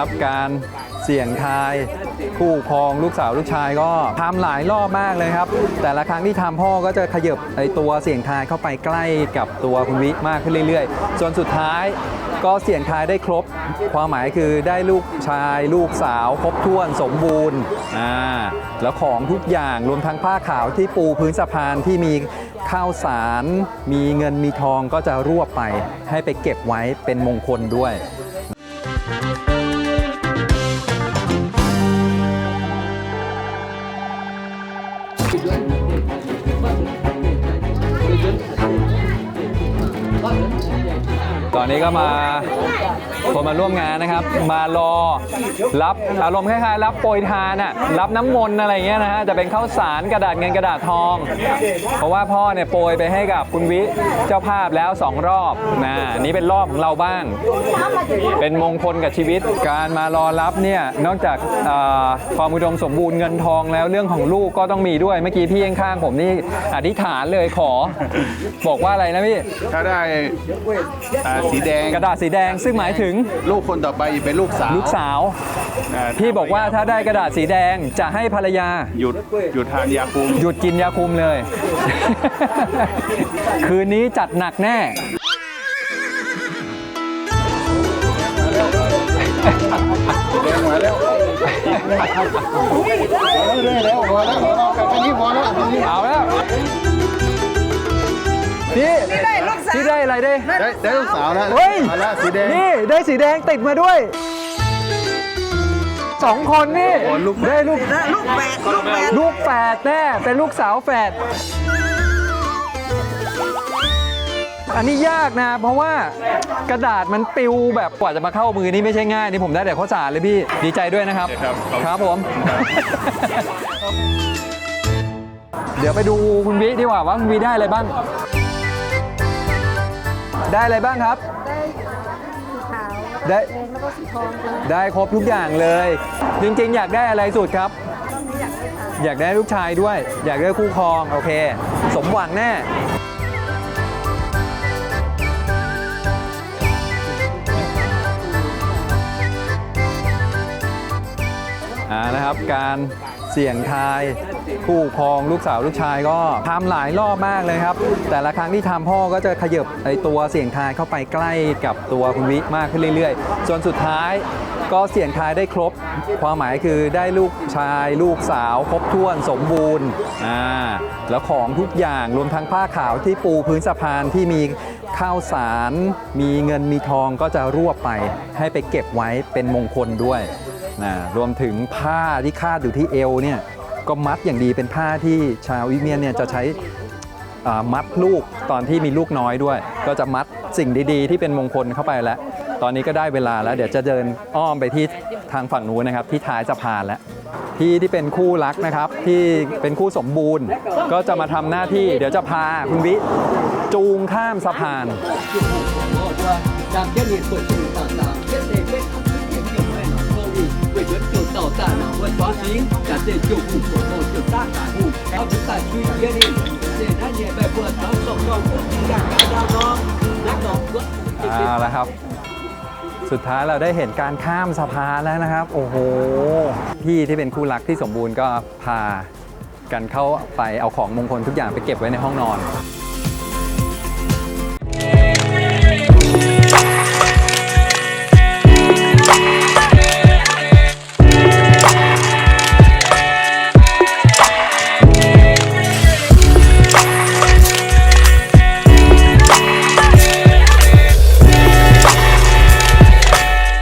นะครับ การเสี่ยงทายคู่ครองลูกสาวลูกชายก็ทำหลายรอบมากเลยครับ แต่ละครั้งที่ทำพ่อก็จะขยับไอตัวเสี่ยงทายเข้าไปใกล้กับตัวคุณวิมากขึ้นเรื่อยๆจนสุดท้ายก็เสี่ยงทายได้ครบ ความหมายคือได้ลูกชาย ลูกสาว ครบถ้วนสมบูรณ์อ่าแล้วของทุกอย่างรวมทั้งผ้าขาวที่ปูพื้นสะพานที่มีข้าวสาร มีเงินมีทองก็จะรวบไป ให้ไปเก็บไว้เป็นมงคลด้วย ตอนนี้ก็มา คนมาร่วมงานนะครับ มารอรับอารมณ์คล้ายๆรับโปรยทานอะรับน้ำมนต์อะไรเงี้ยนะฮะจะเป็นข้าวสารกระดาษเงินกระดาษทอง เพราะว่าพ่อเนี่ยโปรยไปให้กับคุณวิเจ้าภาพแล้วสองรอบนะอันนี้เป็นรอบของเราบ้าง เป็นมงคลกับชีวิตการมารอรับเนี่ยนอกจากเอ่อความอุดมสมบูรณ์เงินทองแล้วเรื่องของลูกก็ต้องมีด้วยเมื่อกี้พี่ข้างๆผมนี่อธิษฐานเลยขอ บอกว่าอะไรนะพี่ถ้าได้อ่าสีแดงกระดาษสีแดงซึ่งหมายถึงลูกคนต่อไปเป็นลูกสาวลูกสาวาพี่บอกว่าถ้าได้กระดาษสีแดงจะให้ภรรยา หยุดหยุดทานยาคุมหยุดกินยาคุมเลย คืนนี้จัดหนักแน่แดงมาแล้วเรื่อยแล้วพอแล้วพอแล้วแค่นี้พอแล้วอันนี้เอาแล้ว พี่พี่ได้อะไรได้ ได้ได้ลูกสาวแล้วเฮ้ยมาแล้วสีแดง นี่ได้สีแดงติดมาด้วยสองคนนี่โอ้ลูก ได้ลูกลูกแฝดลูกแฝดลูกแฝดแน่เป็นลูกสาวแฝดอันนี้ยากนะ เพราะว่ากระดาษมันปิวแบบกว่าจะมาเข้ามือนี่ไม่ใช่ง่าย นี่ผมได้แต่ข้าวสารเลยพี่ดีใจด้วยนะครับ ครับครับผม เดี๋ยวไปดูคุณวิดีกว่าว่าคุณวิได้อะไรบ้าง ได้อะไรบ้างครับ ได้สีขาวได้ แดงแล้วก็สีทองค่ะได้ครบทุกอย่างเลย จริงๆ อยากได้อะไรสุดครับรอบนี้อยากได้ค่ะอยากได้ลูกชายด้วย อยากได้คู่ครองโอเค สมหวังแน่อ่านะครับการ เสี่ยงทาย คู่ครองลูกสาวลูกชายก็ทำหลายรอบมากเลยครับ แต่ละครั้งที่ทำพ่อก็จะขยับไอตัวเสี่ยงทายเข้าไปใกล้กับตัวคุณวิมากขึ้นเรื่อยๆจนสุดท้ายก็เสี่ยงทายได้ครบ ความหมายคือได้ลูกชาย ลูกสาว ครบถ้วนสมบูรณ์อ่าแล้วของทุกอย่างรวมทั้งผ้าขาวที่ปูพื้นสะพานที่มีข้าวสาร มีเงินมีทองก็จะรวบไป ให้ไปเก็บไว้เป็นมงคลด้วย นะรวมถึงผ้าที่คาดอยู่ที่เอวเนี่ยก็มัดอย่างดีเป็นผ้าที่ชาวอิเมียนเนี่ยจะใช้มัดลูกตอนที่มีลูกน้อยด้วย ก็จะมัดสิ่งดีๆ ที่เป็นมงคลเข้าไปแล้ว ตอนนี้ก็ได้เวลาแล้ว เดี๋ยวจะเดินอ้อมไปที่ทางฝั่งนู้นนะครับ ที่ท้ายสะพานแล้วที่ที่เป็นคู่รักนะครับที่เป็นคู่สมบูรณ์ ก็จะมาทำหน้าที่ เดี๋ยวจะพาคุณวิจูงข้ามสะพาน 为人就到大脑为发行，感谢救护所后就大感悟，要不在区别里，这他也被迫承受到不一样大家说，那种歌。 เอาละครับ สุดท้ายเราได้เห็นการข้ามสะพานแล้วนะครับ โอ้โห พี่ที่เป็นคู่รักที่สมบูรณ์ก็พากันเข้าไปเอาของมงคลทุกอย่างไปเก็บไว้ในห้องนอน